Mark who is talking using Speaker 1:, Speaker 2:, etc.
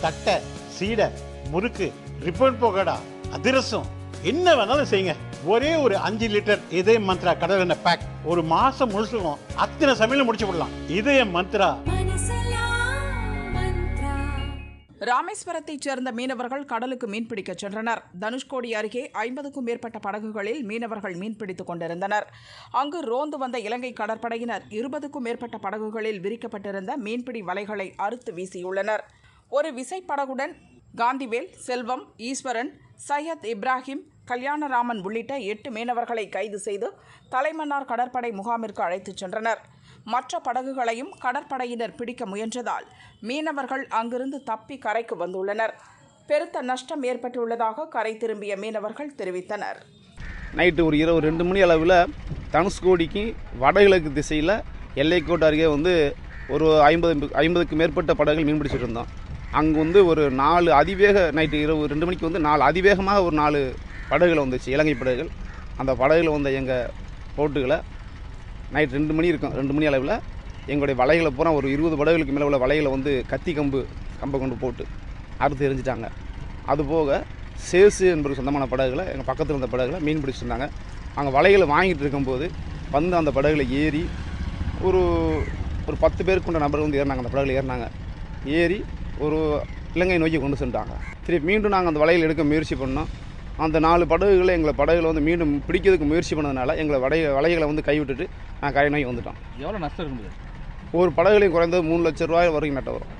Speaker 1: தட்டை சீடை முறுக்கு ரிப்பன் பகோடா அதிரசம் என்ன வேணாலும் செய்யுங்க. ஒரே ஒரு அஞ்சு லிட்டர் இதய மந்த்ரா கடல் எண்ணெய் பேக் ஒரு மாசம் முழுசுக்கும் அத்தனை சமையலும் முடிச்சு விடலாம். இதய மந்த்ரா.
Speaker 2: ராமேஸ்வரத்தைச் சேர்ந்த மீனவர்கள் கடலுக்கு மீன்பிடிக்கச் சென்றனர். தனுஷ்கோடி அருகே ஐம்பதுக்கும் மேற்பட்ட படகுகளில் மீனவர்கள் மீன்பிடித்துக் கொண்டிருந்தனர். அங்கு ரோந்து வந்த இலங்கை கடற்படையினர் இருபதுக்கும் மேற்பட்ட படகுகளில் விரிக்கப்பட்டிருந்த மீன்பிடி வலைகளை அறுத்து வீசியுள்ளனர். ஒரு விசைப்படகுடன் காந்திவேல் செல்வம் ஈஸ்வரன் சையத் இப்ராஹிம் கல்யாணராமன் உள்ளிட்ட எட்டு மீனவர்களை கைது செய்து தலைமன்னார் கடற்படை முகாமிற்கு அழைத்துச் சென்றனர். மற்ற படகுகளையும் கடற்படையினர் பிடிக்க முயன்றதால் மீனவர்கள் அங்கிருந்து தப்பி கரைக்கு வந்துள்ளனர். பெருத்த நஷ்டம் ஏற்பட்டுள்ளதாக கரை திரும்பிய மீனவர்கள் தெரிவித்தனர்.
Speaker 3: நைட்டு ஒரு இரவு ரெண்டு மணி அளவில் தனுஷ்கோடிக்கு வடகிழக்கு திசையில் எல்லைக்கோட்டு அருகே வந்து ஒரு ஐம்பது ஐம்பதுக்கு மேற்பட்ட படகுகள் மீன்பிடிச்சிட்டு இருந்தோம். அங்கே வந்து ஒரு நாலு அதிவேக நைட்டு இரவு ரெண்டு மணிக்கு வந்து நாலு அதிவேகமாக ஒரு நாலு படகுகள் வந்துச்சு இலங்கை படகுகள். அந்த படகுல வந்த எங்கள் போட்டுகளை நைட் ரெண்டு மணி இருக்கும் ரெண்டு மணி அளவில் எங்களுடைய வலைகளை பூரா ஒரு இருபது படகுகளுக்கு மேலே உள்ள வலைகளை வந்து கத்தி கம்பு கம்பை கொண்டு போட்டு அறுத்து எரிஞ்சிட்டாங்க. அதுபோக சேசு என்பது சொந்தமான படகுகளை எங்கள் பக்கத்தில் இருந்த படகுகளை மீன் பிடிச்சிருந்தாங்க அங்கே வலைகளை வாங்கிட்டு இருக்கும்போது வந்து அந்த படகுல ஏறி ஒரு ஒரு பத்து பேருக்கு கொண்ட நபர்கள் வந்து ஏறினாங்க அந்த படகுல ஏறினாங்க. ஏறி ஒரு இலங்கை நோக்கி கொண்டு சென்றாங்க. திருப்பி மீண்டும் நாங்கள் அந்த வலையில் எடுக்க முயற்சி பண்ணோம். அந்த நாலு படகுகளை எங்களை படகுல வந்து மீண்டும் பிடிக்கிறதுக்கு முயற்சி பண்ணதுனால எங்களை வடை வலைகளை வந்து கைவிட்டுட்டு நான் கரை நோக்கி வந்துட்டோம்.
Speaker 4: எவ்வளோ நஷ்டம் இருக்குது
Speaker 3: ஒரு படகுலையும் குறைந்தது மூணு லட்ச ரூபாய் வரைக்கும் நட்ட வரும்.